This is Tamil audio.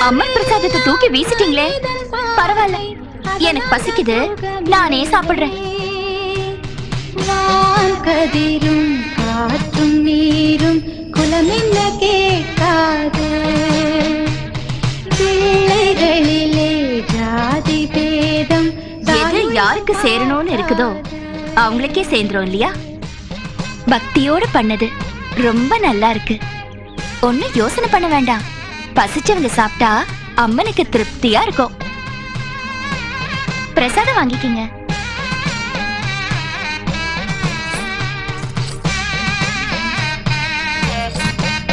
அம்மன் பிரசாதத்தை தூக்கி வீசிட்டீங்களே. பரவாயில்ல. எனக்கு பசிக்குது. நானே சாப்பிடுறேன். கதிரும் காற்றும் நீரும் குலமென்ன கேட்காது. பிள்ளைகளிலே ஜாதி பேதம் எது யாருக்கு சேரணும்னு இருக்குதோ அவங்களுக்கே சேர்ந்துரும் இல்லையா? பக்தியோட பண்ணது ரொம்ப நல்லா இருக்கு. ஒன்னும் யோசனை பண்ண வேண்டாம். பசிச்சவங்க சாப்பிட்டா அம்மனுக்கு திருப்தியா இருக்கும். பிரசாதம் வாங்கிக்கிங்க.